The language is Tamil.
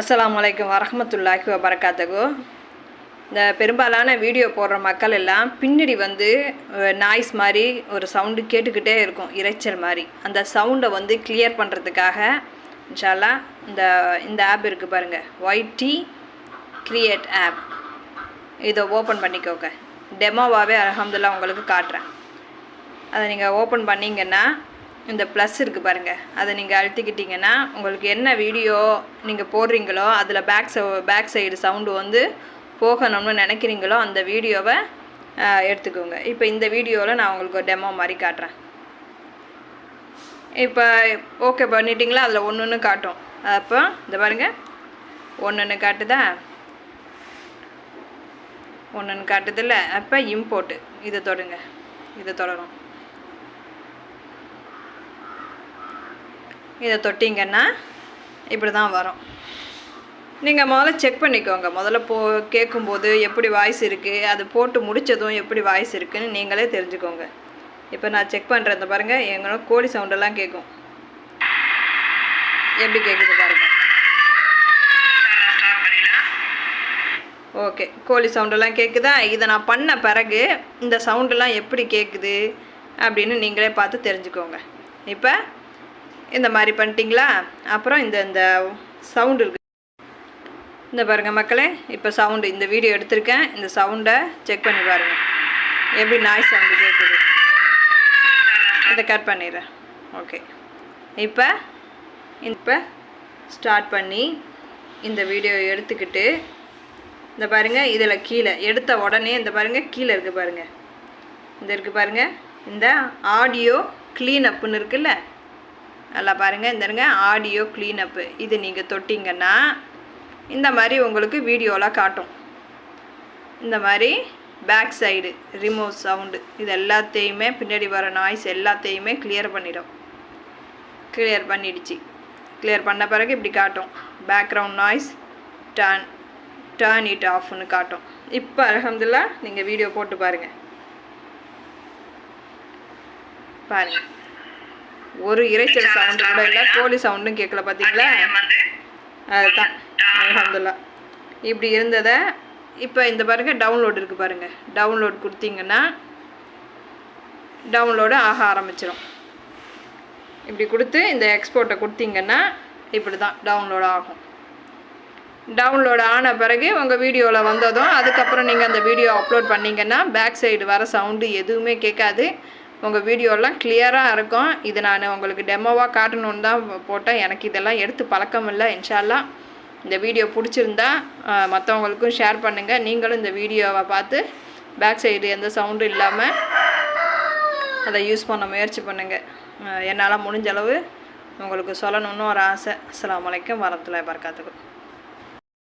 அஸ்ஸலாமு அலைக்கும் வரஹ்மத்துல்லாஹி வபரகாத்துகு இந்த பெரும்பாலான வீடியோ போடுற மக்கள் எல்லாம் பின்னாடி வந்து நாய்ஸ் மாதிரி ஒரு சவுண்டு கேட்டுக்கிட்டே இருக்கும் இரைச்சல் மாதிரி. அந்த சவுண்டை வந்து கிளியர் பண்ணுறதுக்காக இன்ஷால்லா இந்த இந்த ஆப் இருக்குது பாருங்கள் ஒய்டி கிரியேட் ஆப் இதை ஓப்பன் பண்ணிக்கோங்க. டெமோவாகவே அலமதுல்லா உங்களுக்கு காட்டுறேன். அதை நீங்கள் ஓப்பன் பண்ணிங்கன்னா இந்த ப்ளஸ் இருக்குது பாருங்கள் அதை நீங்கள் அழுத்திக்கிட்டிங்கன்னா உங்களுக்கு என்ன வீடியோ நீங்கள் போடுறீங்களோ அதில் பேக் பேக் சைடு சவுண்டு வந்து போகணும்னு நினைக்கிறீங்களோ அந்த வீடியோவை எடுத்துக்கோங்க. இப்போ இந்த வீடியோவில் நான் உங்களுக்கு ஒரு டெமோ மாதிரி காட்டுறேன். இப்போ ஓகே பண்ணிட்டீங்களா? அதில் ஒன்று ஒன்று காட்டும். அப்போ இந்த பாருங்கள் ஒன்று ஒன்று காட்டுதா? ஒன்று ஒன்று காட்டுதில்ல? அப்போ இம்போர்ட்டு இதை தொடுங்க. இதை தொடரும். இதை தொட்டிங்கன்னா இப்படி தான் வரும். நீங்கள் முதல்ல செக் பண்ணிக்கோங்க. முதல்ல போ கேட்கும்போது எப்படி வாய்ஸ் இருக்குது அது போட்டு முடித்ததும் எப்படி வாய்ஸ் இருக்குதுன்னு நீங்களே தெரிஞ்சுக்கோங்க. இப்போ நான் செக் பண்ணுறத பாருங்கள் எங்களோட கோழி சவுண்டெல்லாம் கேட்கும். எப்படி கேட்குது பாருங்கள் ஓகே கோழி சவுண்டெல்லாம் கேட்குதா இதை நான் பண்ண பிறகு இந்த சவுண்டெல்லாம் எப்படி கேட்குது அப்படின்னு நீங்களே பார்த்து தெரிஞ்சுக்கோங்க. இப்போ இந்த மாதிரி பண்ணிட்டீங்களா? அப்புறம் இந்த இந்த சவுண்டு இருக்குது இந்த பாருங்கள் மக்களே இப்போ சவுண்டு இந்த வீடியோ எடுத்திருக்கேன். இந்த சவுண்டை செக் பண்ணி பாருங்கள் எப்படி நாய் சவுண்டு கேட்குது இதை கட் பண்ணிடுறேன். ஓகே இப்போ இப்போ ஸ்டார்ட் பண்ணி இந்த வீடியோ எடுத்துக்கிட்டு இந்த பாருங்கள் இதில் கீழே எடுத்த உடனே இந்த பாருங்கள் கீழே இருக்குது பாருங்கள் இந்த இருக்குது பாருங்கள் இந்த ஆடியோ க்ளீன் அப்புன்னு இருக்குல்ல? நல்லா பாருங்கள் இந்த ஆடியோ க்ளீனப்பு இது நீங்கள் தொட்டிங்கன்னா இந்த மாதிரி உங்களுக்கு வீடியோலாம் காட்டும். இந்த மாதிரி பேக் சைடு ரிமோவ் சவுண்டு இது எல்லாத்தையுமே பின்னாடி வர நாய்ஸ் எல்லாத்தையுமே கிளியர் பண்ணிடும். கிளியர் பண்ணிடுச்சு. கிளியர் பண்ண பிறகு இப்படி காட்டும். Background noise turn turn it ஆஃப்னு காட்டும். இப்போ அலமதுல்லா நீங்கள் வீடியோ போட்டு பாருங்கள் பாருங்கள் ஒரு இறைச்சல் சவுண்டு கூட இல்லை கோழி சவுண்டும் கேட்கல பார்த்தீங்களா அதுதான். அலமதுல்லா இப்படி இருந்ததை இப்போ இந்த பாருங்கள் டவுன்லோட் இருக்குது பாருங்கள் டவுன்லோட் கொடுத்தீங்கன்னா டவுன்லோடு ஆக ஆரம்பிச்சிடும் இப்படி கொடுத்து இந்த எக்ஸ்போர்ட்டை கொடுத்தீங்கன்னா இப்படி தான் டவுன்லோட் ஆகும். டவுன்லோட் ஆன பிறகு உங்கள் வீடியோவில் வந்ததும் அதுக்கப்புறம் நீங்கள் அந்த வீடியோ அப்லோட் பண்ணிங்கன்னா பேக் சைடு வர சவுண்டு எதுவுமே கேட்காது. உங்கள் வீடியோலாம் கிளியராக இருக்கும். இது நான் உங்களுக்கு டெமோவாக காட்டணுன்னு தான் போட்டேன். எனக்கு இதெல்லாம் எடுத்து பழக்கம் இல்லை. இன்ஷால்லாம் இந்த வீடியோ பிடிச்சிருந்தா மற்றவங்களுக்கும் ஷேர் பண்ணுங்கள் நீங்களும் இந்த வீடியோவை பார்த்து பேக் சைடு எந்த சவுண்டும் இல்லாமல் அதை யூஸ் பண்ண முயற்சி பண்ணுங்கள் என்னால் முடிஞ்ச அளவு உங்களுக்கு சொல்லணும்னு ஒரு ஆசை. அஸ்லாம் வலைக்கம் வரத்தில் பறக்காத்துக்கும்